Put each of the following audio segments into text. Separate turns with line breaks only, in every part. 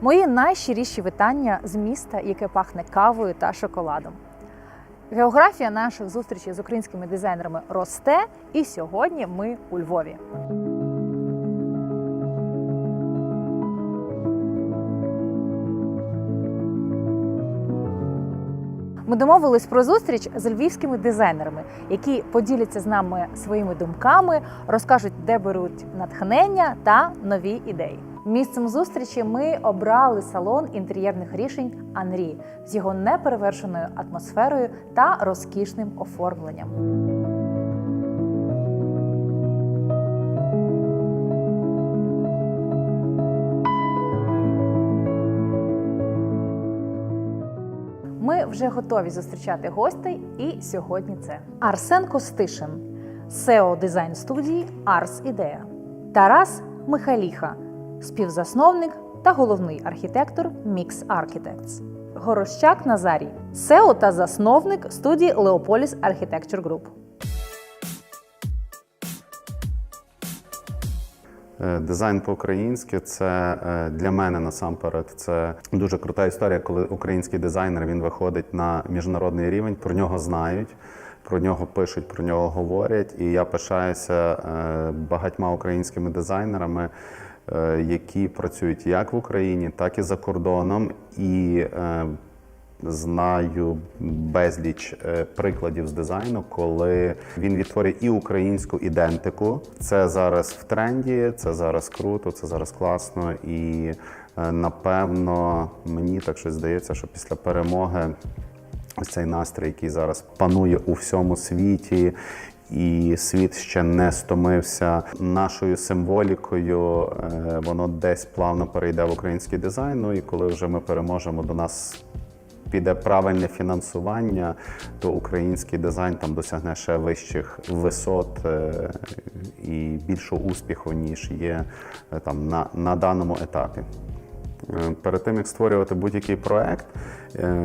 Мої найщиріші вітання з міста, яке пахне кавою та шоколадом. Географія наших зустрічей з українськими дизайнерами росте, і сьогодні ми у Львові. Ми домовились про зустріч з львівськими дизайнерами, які поділяться з нами своїми думками, розкажуть, де беруть натхнення та нові ідеї. Місцем зустрічі ми обрали салон інтер'єрних рішень Анрі з його неперевершеною атмосферою та розкішним оформленням. Ми вже готові зустрічати гостей, і сьогодні це Арсен Костишин, SEO дизайн студії Арс Ідея, Тарас Михаліха, співзасновник та головний архітектор Mix Architects, Горощак Назарій, SEO та засновник студії Leopolis Architecture Group.
Е, Дизайн по-українськи це е, для мене насамперед це дуже крута історія, коли український дизайнер він виходить на міжнародний рівень, про нього знають, про нього пишуть, про нього говорять. І я пишаюся е, багатьма українськими дизайнерами, які працюють як в Україні, так і за кордоном. І е, Знаю безліч е, прикладів з дизайну, коли він відтворює і українську ідентику. Це зараз в тренді, це зараз круто, це зараз класно. І е, напевно мені так щось здається, що після перемоги ось цей настрій, який зараз панує у всьому світі. І світ ще не стомився нашою символікою. е, Воно десь плавно перейде в український дизайн. Ну і коли вже ми переможемо, до нас піде правильне фінансування, то український дизайн там досягне ще вищих висот е, і більшого успіху, ніж є е, там на, на даному етапі. Е, Перед тим як створювати будь-який проект е,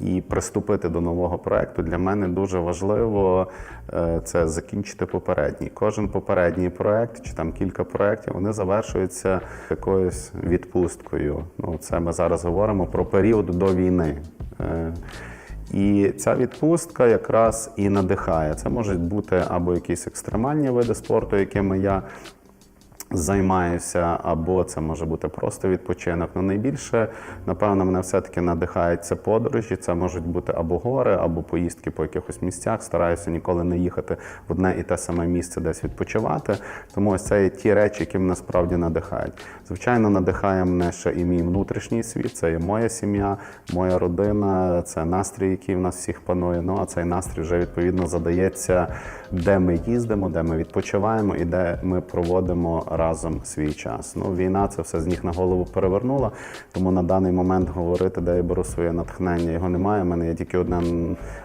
і приступити до нового проекту, для мене дуже важливо е, це закінчити попередній. Кожен попередній проект чи там кілька проєктів вони завершуються якоюсь відпусткою. Ну, це ми зараз говоримо про період до війни. І ця відпустка якраз і надихає. Це можуть бути або якісь екстремальні види спорту, якими я займаюся, або це може бути просто відпочинок. Ну найбільше, напевно, мене все-таки надихають це подорожі. Це можуть бути або гори, або поїздки по якихось місцях. Стараюся ніколи не їхати в одне і те саме місце, десь відпочивати. Тому ось це є ті речі, які мене справді надихають. Звичайно, надихає мене ще і мій внутрішній світ. Це є моя сім'я, моя родина, це настрій, який в нас всіх панує. Ну а цей настрій вже відповідно задається, де ми їздимо, де ми відпочиваємо і де ми проводимо разом свій час. Ну, війна це все з ніг на голову перевернула. Тому на даний момент говорити, де я беру своє натхнення, його немає. У мене є тільки одне,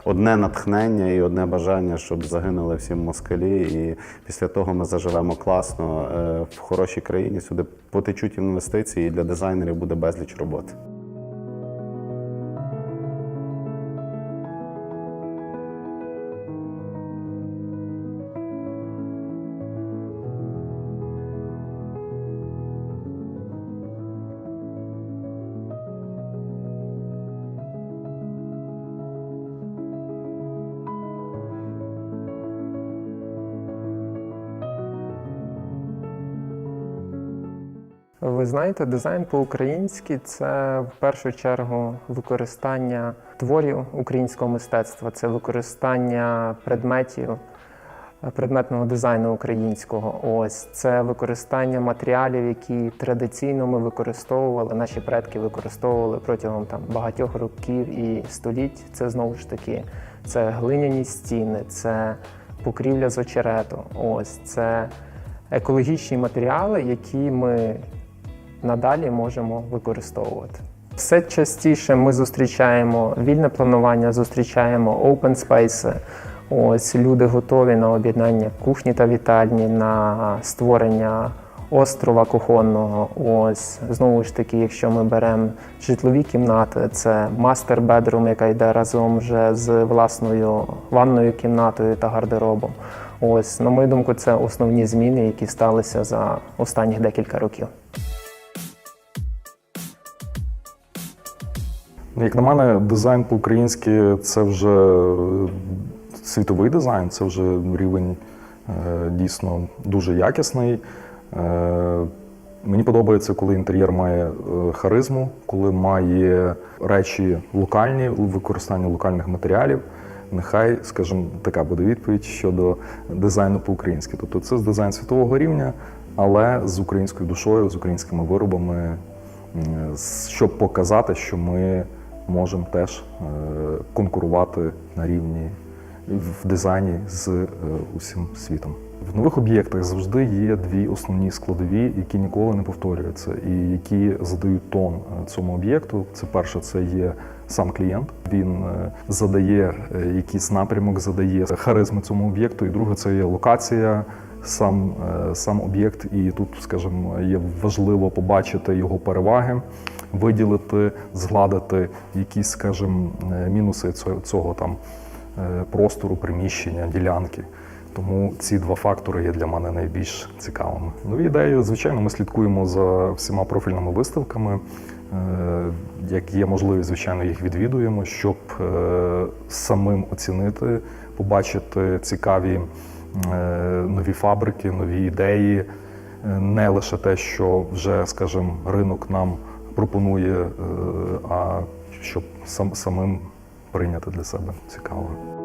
одне натхнення і одне бажання, щоб загинули всі москалі. І після того ми заживемо класно е, в хорошій країні. Сюди потечуть інвестиції, і для дизайнерів буде безліч роботи.
Ви знаєте, дизайн по-українськи це в першу чергу використання творів українського мистецтва, це використання предметів, предметного дизайну українського. Ось це використання матеріалів, які традиційно ми використовували, наші предки використовували протягом там багатьох років і століть. Це знову ж таки це глиняні стіни, це покрівля з очерету. Ось це екологічні матеріали, які ми надалі можемо використовувати. Все частіше ми зустрічаємо вільне планування, зустрічаємо open space. Ось люди готові на об'єднання кухні та вітальні, на створення острова кухонного. Ось знову ж таки, якщо ми беремо житлові кімнати, це мастер бедрум, яка йде разом вже з власною ванною кімнатою та гардеробом. Ось, на мою думку, це основні зміни, які сталися за останні декілька років.
Як на мене, дизайн по-українськи це вже е, світовий дизайн, це вже рівень е, дійсно дуже якісний. Е, Мені подобається, коли інтер'єр має харизму, коли має речі локальні, використання локальних матеріалів. Нехай, скажімо, така буде відповідь щодо дизайну по-українськи. Тобто це дизайн світового рівня, але з українською душою, з українськими виробами, щоб показати, що ми можемо теж е, конкурувати на рівні в дизайні з е, усім світом. В нових об'єктах завжди є дві основні складові, які ніколи не повторюються, і які задають тон е, цьому об'єкту. Це перше, це є сам клієнт. Він задає якийсь напрямок, задає харизми цьому об'єкту. І друге, це є локація. Сам, е, сам об'єкт, і тут, скажімо, є важливо побачити його переваги, виділити, згладити якісь, скажімо, е, мінуси цього, цього там е, простору, приміщення, ділянки. Тому ці два фактори є для мене найбільш цікавими. Нові ідеї, звичайно, ми слідкуємо за всіма профільними виставками. Як є можливість, звичайно, їх відвідуємо, щоб самим оцінити, побачити цікаві нові фабрики, нові ідеї, Е, не лише те, що вже, скажімо, ринок нам пропонує, е, а щоб сам, самим прийняти для себе цікаво.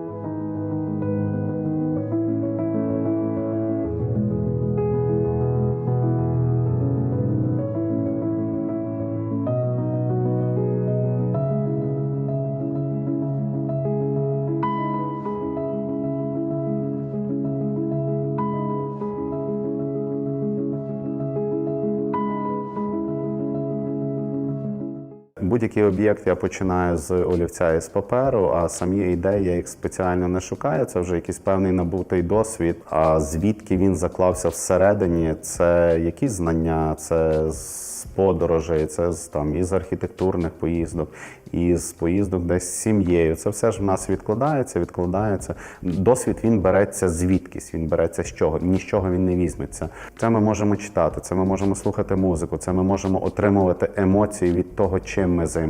Будь-який об'єкт я починаю з олівця і з паперу, а самі ідеї я їх спеціально не шукаю. Це вже якийсь певний набутий досвід. А звідки він заклався всередині, це якісь знання, це з подорожей, це з там із архітектурних поїздок, із поїздок десь з сім'єю. Це все ж в нас відкладається, відкладається. Досвід він береться звідкись, він береться з чого, ні з чого він не візьметься. Це ми можемо читати, це ми можемо слухати музику, це ми можемо отримувати емоції від того, чим ми займаємося.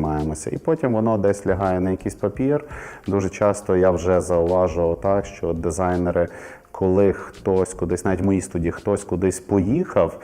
І потім воно десь лягає на якийсь папір. Дуже часто я вже зауважував так, що дизайнери. Коли хтось кудись, навіть в моїй студії, хтось кудись поїхав,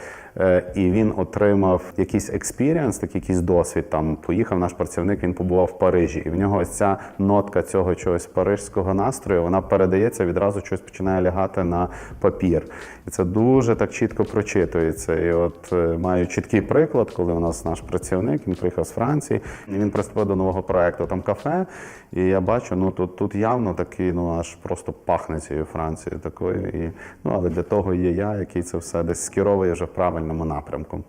і він отримав якийсь експірієнс, такий якийсь досвід. Там поїхав наш працівник, він побував в Парижі, і в нього ось ця нотка цього чогось парижського настрою, вона передається відразу щось починає лягати на папір. І це дуже так чітко прочитується. І от е, маю чіткий приклад, коли у нас наш працівник він приїхав з Франції, і він приступив до нового проекту там кафе. І я бачу, ну тут тут явно такий, ну аж просто пахне цією Францією такою. І, ну але для того є я, який це все десь скеровує вже в правильному напрямку.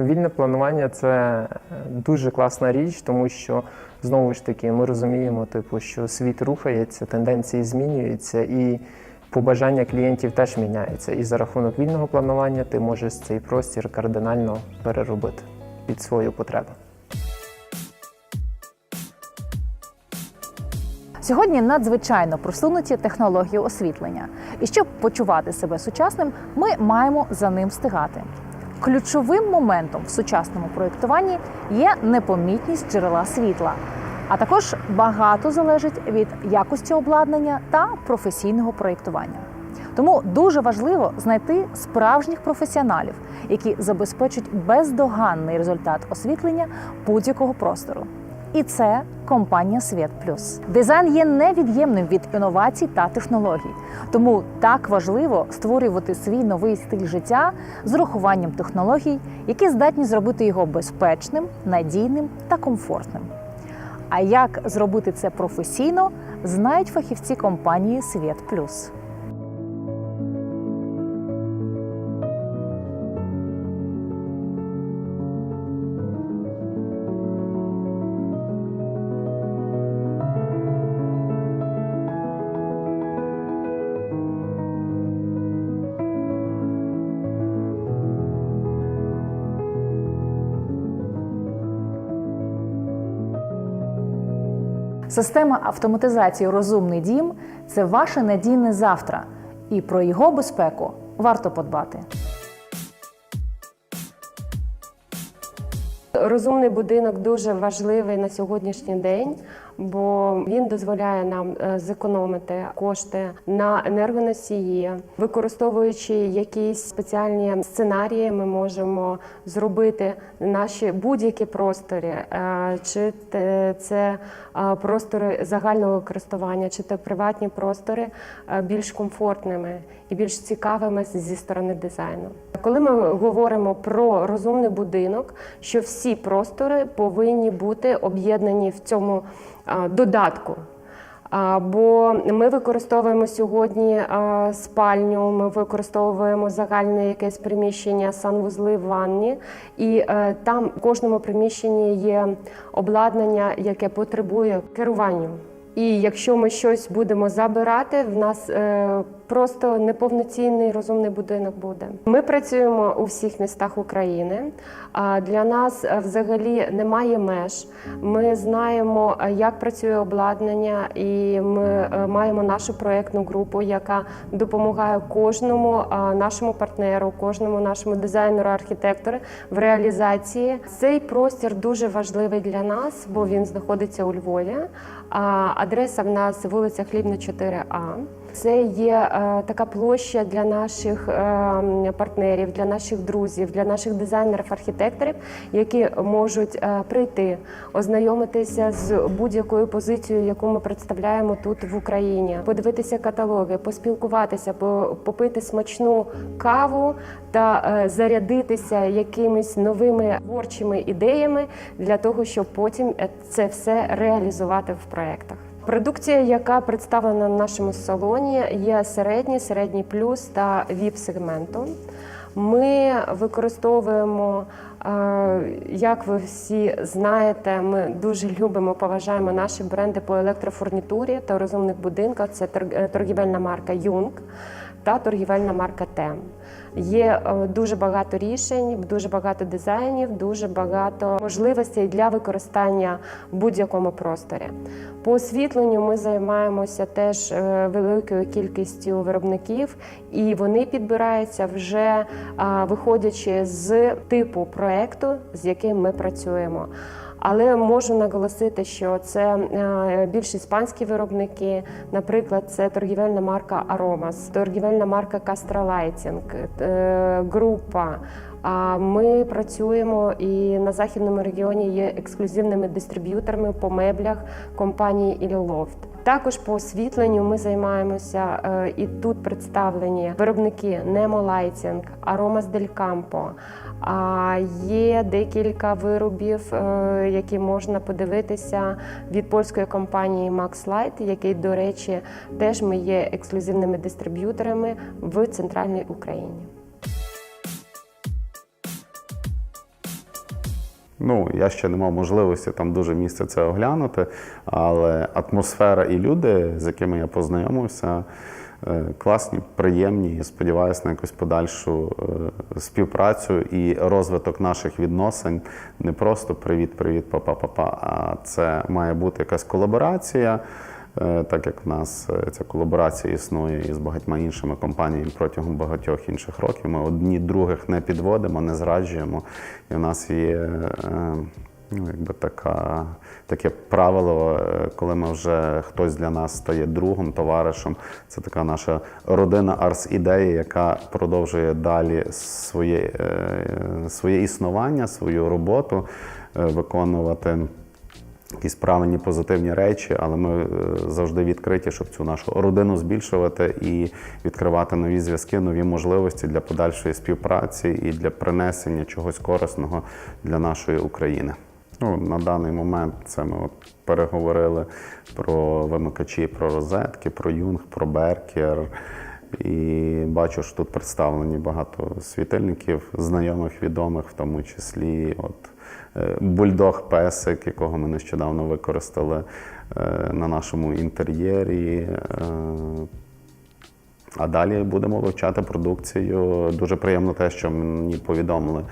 Вільне планування це дуже класна річ, тому що знову ж таки ми розуміємо, типу, що світ рухається, тенденції змінюються, і побажання клієнтів теж міняються. І за рахунок вільного планування ти можеш цей простір кардинально переробити під свою потребу.
Сьогодні надзвичайно просунуті технології освітлення, і щоб почувати себе сучасним, ми маємо за ним встигати. Ключовим моментом в сучасному проєктуванні є непомітність джерела світла, а також багато залежить від якості обладнання та професійного проєктування. Тому дуже важливо знайти справжніх професіоналів, які забезпечать бездоганний результат освітлення будь-якого простору. І це компанія Світ Плюс. Дизайн є невід'ємним від інновацій та технологій. Тому так важливо створювати свій новий стиль життя з урахуванням технологій, які здатні зробити його безпечним, надійним та комфортним. А як зробити це професійно, знають фахівці компанії Світ Плюс. Система автоматизації Розумний дім це ваше надійне завтра, і про його безпеку варто подбати.
Розумний будинок дуже важливий на сьогоднішній день, бо він дозволяє нам е, зекономити кошти на енергоносії, використовуючи якісь спеціальні сценарії, ми можемо зробити наші будь-які простори, е, чи це е, простори загального користування, чи це приватні простори більш комфортними і більш цікавими зі сторони дизайну. Коли ми говоримо про розумний будинок, що всі простори повинні бути об'єднані в цьому додатку. Бо ми використовуємо сьогодні спальню, ми використовуємо загальне якесь приміщення, санвузли, ванні, і е, там в кожному приміщенні є обладнання, яке потребує керування. І якщо ми щось будемо забирати, в нас е, просто неповноцінний розумний будинок буде. Ми працюємо у всіх містах України. Для нас е, взагалі немає меж. Ми знаємо, е, як працює обладнання, і ми е, маємо нашу проєктну групу, яка допомагає кожному нашому партнеру, кожному нашому дизайнеру, архітектору в реалізації. Цей простір дуже важливий для нас, бо він знаходиться у Львові. Адреса в нас вулиця Хлібна 4А. Це є е, така площа для наших е, партнерів, для наших друзів, для наших дизайнерів, архітекторів, які можуть е, прийти, ознайомитися з будь-якою позицією, яку ми представляємо тут в Україні, подивитися каталоги, поспілкуватися, попити смачну каву та зарядитися якимись новими творчими ідеями для того, щоб потім це все реалізувати в проєктах. Продукція, яка представлена на нашому салоні, є середній, середній плюс та vip сегменту. Ми використовуємо, е, як ви всі знаєте, ми дуже любимо, поважаємо наші бренди по електрофурнітурі та розумних будинках. Це е, торгівельна марка Юнг та торгівельна марка Тем. Є е, дуже багато рішень, дуже багато дизайнів, дуже багато можливостей для використання в будь-якому просторі. По освітленню ми займаємося теж е, великою кількістю виробників, і вони підбираються вже виходячи з типу проекту, з яким ми працюємо. Але можу наголосити, що це е, більш іспанські виробники. Наприклад, це торгівельна марка Aromas, торгівельна марка Lighting, е, група. А ми працюємо і на західному регіоні є ексклюзивними дистриб'юторами по меблях компанії Іллофт. Також по освітленню ми займаємося е, і тут представлені виробники Nemo Lighting, Aromas Del Campo. А є декілька виробів, е, які можна подивитися від польської компанії Max Light, який, до речі, теж ми є ексклюзивними дистриб'юторами в центральній Україні.
Ну, я ще не мав можливості там дуже місце це оглянути, але атмосфера і люди, з якими я познайомився, класні, приємні. І сподіваюся на якусь подальшу е, співпрацю і розвиток наших відносин. Не просто привіт-привіт, па-па-па-па, а це має бути якась колаборація. Е, Так як в нас е, ця колаборація існує із багатьма іншими компаніями протягом багатьох інших років, ми одні других не підводимо, не зраджуємо. І в нас є е, ну, якби така, таке правило, е, коли ми вже хтось для нас стає другом, товаришем. Це така наша родина Арс ідеї, яка продовжує далі своє, е, своє існування, свою роботу е, виконувати якісь правильні позитивні речі, але ми завжди відкриті, щоб цю нашу родину збільшувати і відкривати нові зв'язки, нові можливості для подальшої співпраці і для принесення чогось корисного для нашої України. Ну, на даний момент це ми от переговорили про вимикачі, про розетки, про юнг, про беркер. І бачу, що тут представлені багато світильників, знайомих, відомих, в тому числі от е, бульдог песик, якого ми нещодавно використали е, на нашому інтер'єрі. А далі будемо вивчати продукцію. Дуже приємно те, що мені повідомили.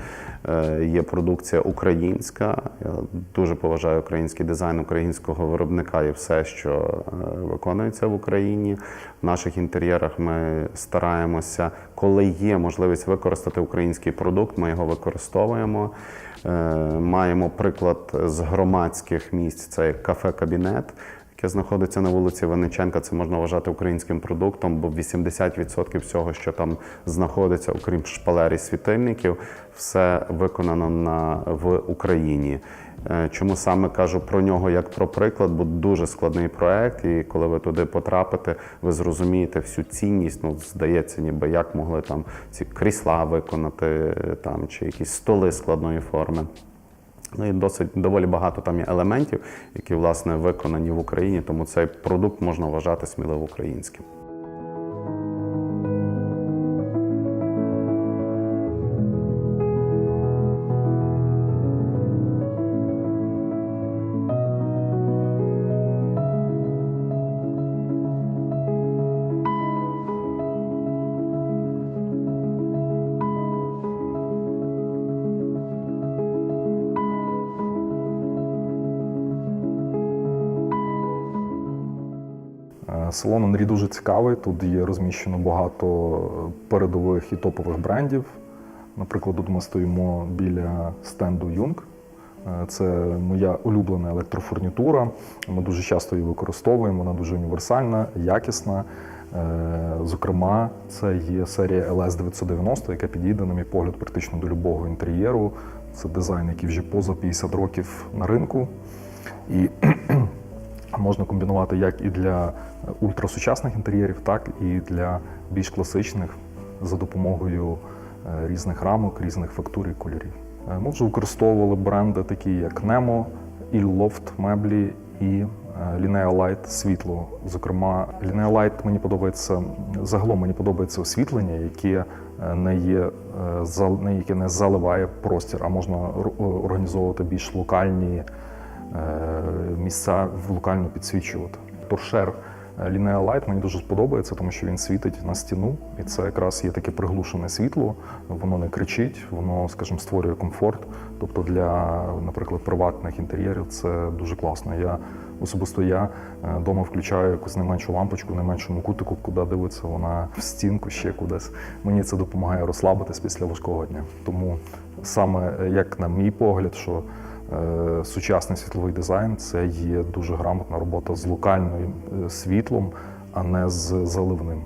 е, Є продукція українська. Я дуже поважаю український дизайн українського виробника і все, що е, виконується в Україні. В наших інтер'єрах ми стараємося, коли є можливість використати український продукт, ми його використовуємо. Е, Маємо приклад з громадських місць. Це кафе-кабінет, яке знаходиться на вулиці Винниченка. Це можна вважати українським продуктом, бо 80% всього, що там знаходиться, окрім шпалер світильників, все виконано на в Україні. Е, Чому саме кажу про нього як про приклад, бо дуже складний проект, і коли ви туди потрапите, ви зрозумієте всю цінність. Ну, здається, ніби як могли там ці крісла виконати, е, там чи якісь столи складної форми. Ну і досить доволі багато там є елементів, які власне виконані в Україні, тому цей продукт можна вважати сміливо українським.
Салон Андрій дуже цікавий. Тут є розміщено багато передових і топових брендів. Наприклад, тут ми стоїмо біля стенду Юнг. Е, Це моя улюблена електрофурнітура. Ми дуже часто її використовуємо. Вона дуже універсальна, якісна. Е, Зокрема, це є серія LS 990, яка підійде, на мій погляд, практично до любого інтер'єру. Це дизайн, який вже поза 50 років на ринку. І можна комбінувати як і для ультрасучасних інтер'єрів, так і для більш класичних за допомогою е, різних рамок, різних фактур і кольорів. Е, Ми вже використовували бренди, такі як Nemo, Illoft меблі і е, Linea Light світло. Зокрема, Linea Light мені подобається загалом мені подобається освітлення, яке е, не є е, яке не заливає простір, а можна організовувати більш локальні е, місця локально підсвічувати. Торшер е, Linea Light мені дуже сподобається, тому що він світить на стіну, і це якраз є таке приглушене світло. Воно не кричить, воно, скажімо, створює комфорт. Тобто для, наприклад, приватних інтер'єрів це дуже класно. Я особисто я вдома включаю якусь найменшу лампочку, найменшому кутику, куди дивиться вона в стінку ще кудись. Мені це допомагає розслабитись після важкого дня. Тому саме е, як на мій погляд, що Е, Сучасний світловий дизайн це є дуже грамотна робота з локальним е, світлом, а не з заливним.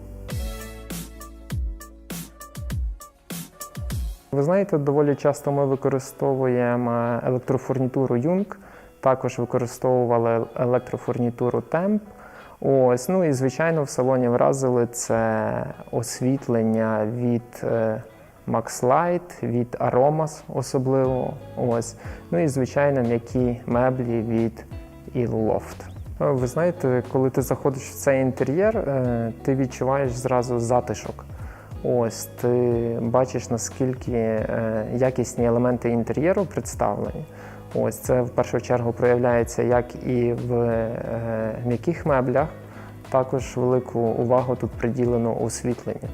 Ви знаєте, доволі часто ми використовуємо електрофурнітуру Юнг, також використовували електрофурнітуру Темп. Ось, ну і звичайно, в салоні вразили це освітлення від е, Maxlight, від Aromas особливо. Ось. Ну і звичайно м'які меблі від Illoft. Е, Ви знаєте, коли ти заходиш в цей інтер'єр, е, ти відчуваєш зразу затишок. Ось ти бачиш, наскільки е, якісні елементи інтер'єру представлені. Ось це в першу чергу проявляється як і в м'яких меблях, також велику увагу тут приділено освітленню.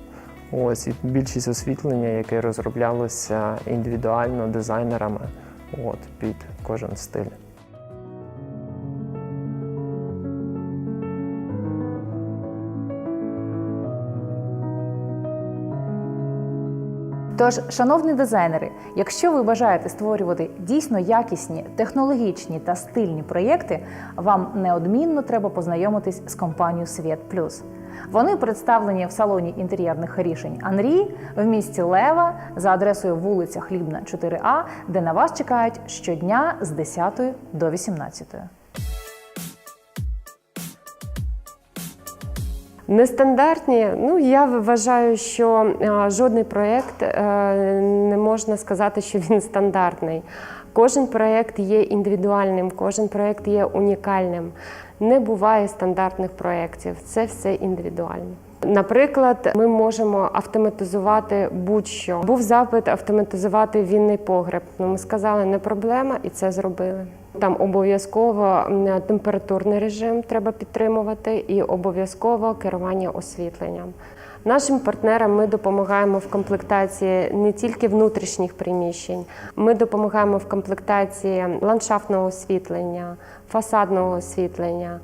Ось і більшість освітлення, яке розроблялося індивідуально дизайнерами от, під кожен стиль.
Тож, шановні дизайнери, якщо ви бажаєте створювати дійсно якісні, технологічні та стильні проєкти, вам неодмінно треба познайомитись з компанією Світ Плюс. Вони представлені в салоні інтер'єрних рішень Анрі в місті Лева за адресою вулиця Хлібна, 4А, де на вас чекають щодня з 10 до 18.
Нестандартні, ну я вважаю, що жодний проєкт е, не можна сказати, що він стандартний. Кожен проєкт є індивідуальним, кожен проєкт є унікальним. Не буває стандартних проєктів, це все індивідуально. Наприклад, ми можемо автоматизувати будь-що. Був запит автоматизувати вінний погреб. Ну, ми сказали, не проблема, і це зробили. Там обов'язково температурний режим треба підтримувати, і обов'язково керування освітленням. Нашим партнерам ми допомагаємо в комплектації не тільки внутрішніх приміщень, ми допомагаємо в комплектації ландшафтного освітлення, фасадного освітлення.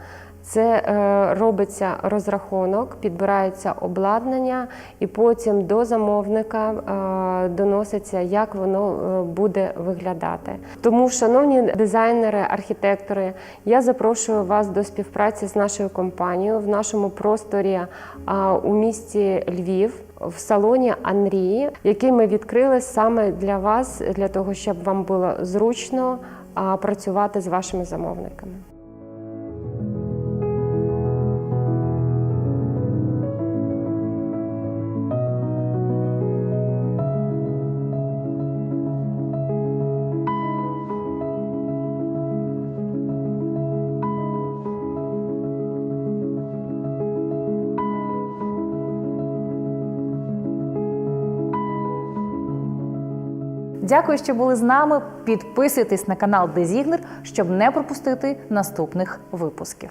Це е, робиться розрахунок, підбирається обладнання, і потім до замовника е, доноситься, як воно е, буде виглядати. Тому, шановні дизайнери, архітектори, я запрошую вас до співпраці з нашою компанією в нашому просторі у місті Львів. В салоні Анрії, який ми відкрили саме для вас, для того, щоб вам було зручно працювати з вашими замовниками.
Дякую, що були з нами. Підписуйтесь на канал Дезігнер, щоб не пропустити наступних випусків.